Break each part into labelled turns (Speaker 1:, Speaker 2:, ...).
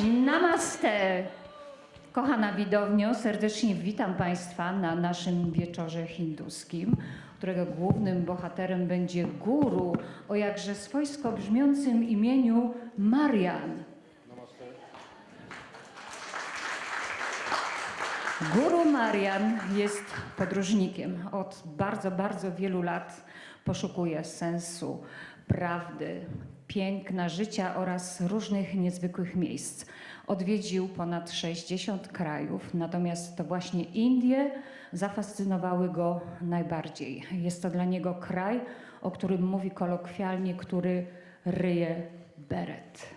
Speaker 1: Namaste! Kochana widownio, serdecznie witam Państwa na naszym wieczorze hinduskim, którego głównym bohaterem będzie guru o jakże swojsko brzmiącym imieniu Marian. Guru Marian jest podróżnikiem. Od bardzo, bardzo wielu lat poszukuje sensu, prawdy, piękna życia oraz różnych niezwykłych miejsc. Odwiedził ponad 60 krajów, natomiast to właśnie Indie zafascynowały go najbardziej. Jest to dla niego kraj, o którym mówi kolokwialnie, który ryje beret.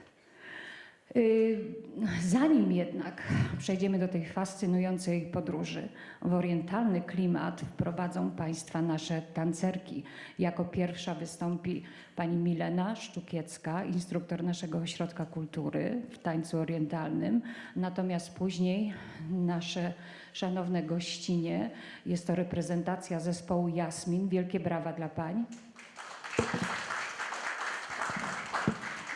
Speaker 1: Y, Zanim jednak przejdziemy do tej fascynującej podróży, w orientalny klimat wprowadzą Państwa nasze tancerki. Jako pierwsza wystąpi pani Milena Sztukiecka, instruktor naszego ośrodka kultury w tańcu orientalnym. Natomiast później nasze szanowne gościnie, jest to reprezentacja zespołu Jasmin. Wielkie brawa dla pań.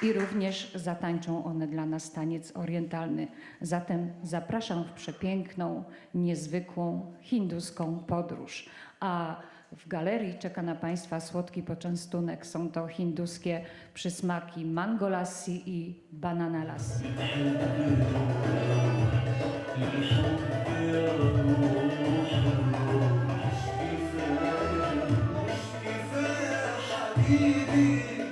Speaker 1: I również zatańczą one dla nas taniec orientalny. Zatem zapraszam w przepiękną, niezwykłą hinduską podróż. A w galerii czeka na Państwa słodki poczęstunek. Są to hinduskie przysmaki mango lassi i banana lassi.
Speaker 2: Możecie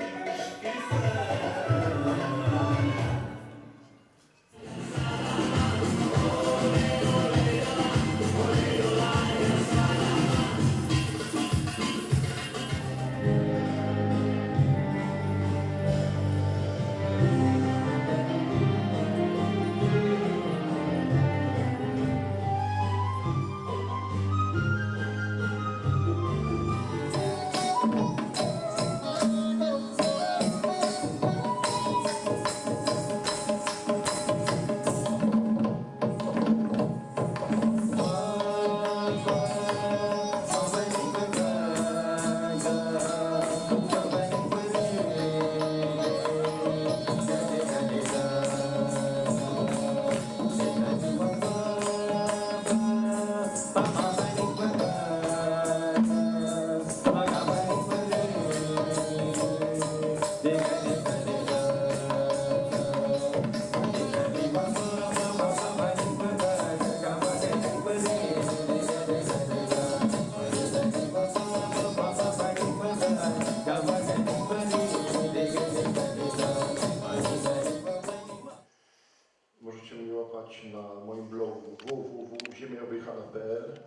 Speaker 2: moim blogu www.ziemiaobjechana.pl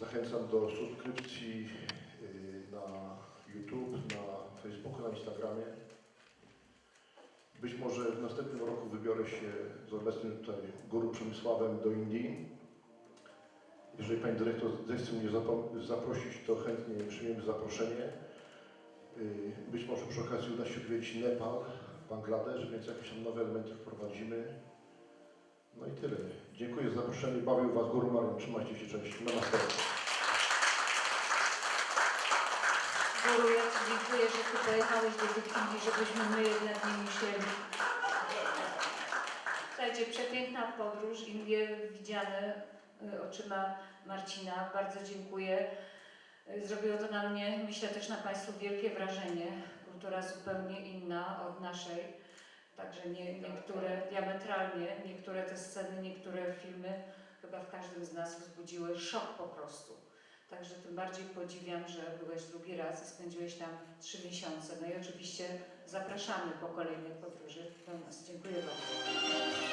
Speaker 2: Zachęcam do subskrypcji yy, na YouTube, na Facebooku, na Instagramie. Być może w następnym roku wybiorę się z obecnym tutaj guru Przemysławem do Indii. Jeżeli Pani Dyrektor zechce mnie zaprosić, to chętnie przyjmiemy zaproszenie. Yy, Być może przy okazji uda się odwiedzić Nepal, Bangladesz, więc jakieś tam nowe elementy wprowadzimy. No i tyle. Dziękuję za zaproszenie. Bawił Was Guru Marian. Trzymajcie się, cześć. Namaste.
Speaker 1: Guru, ja Ci dziękuję, że Ty pojechałeś do Indii, żebyśmy my jednak nie musieli. Słuchajcie, przepiękna podróż, Indie widziane y, oczyma Marcina. Bardzo dziękuję. Y, Zrobiło to na mnie, myślę też na Państwu, wielkie wrażenie. Kultura zupełnie inna od naszej. Także nie, niektóre diametralnie, niektóre te sceny, niektóre filmy chyba w każdym z nas wzbudziły szok po prostu. Także tym bardziej podziwiam, że byłeś drugi raz i spędziłeś tam trzy miesiące. No i oczywiście zapraszamy po kolejnej podróży do nas. Dziękuję bardzo.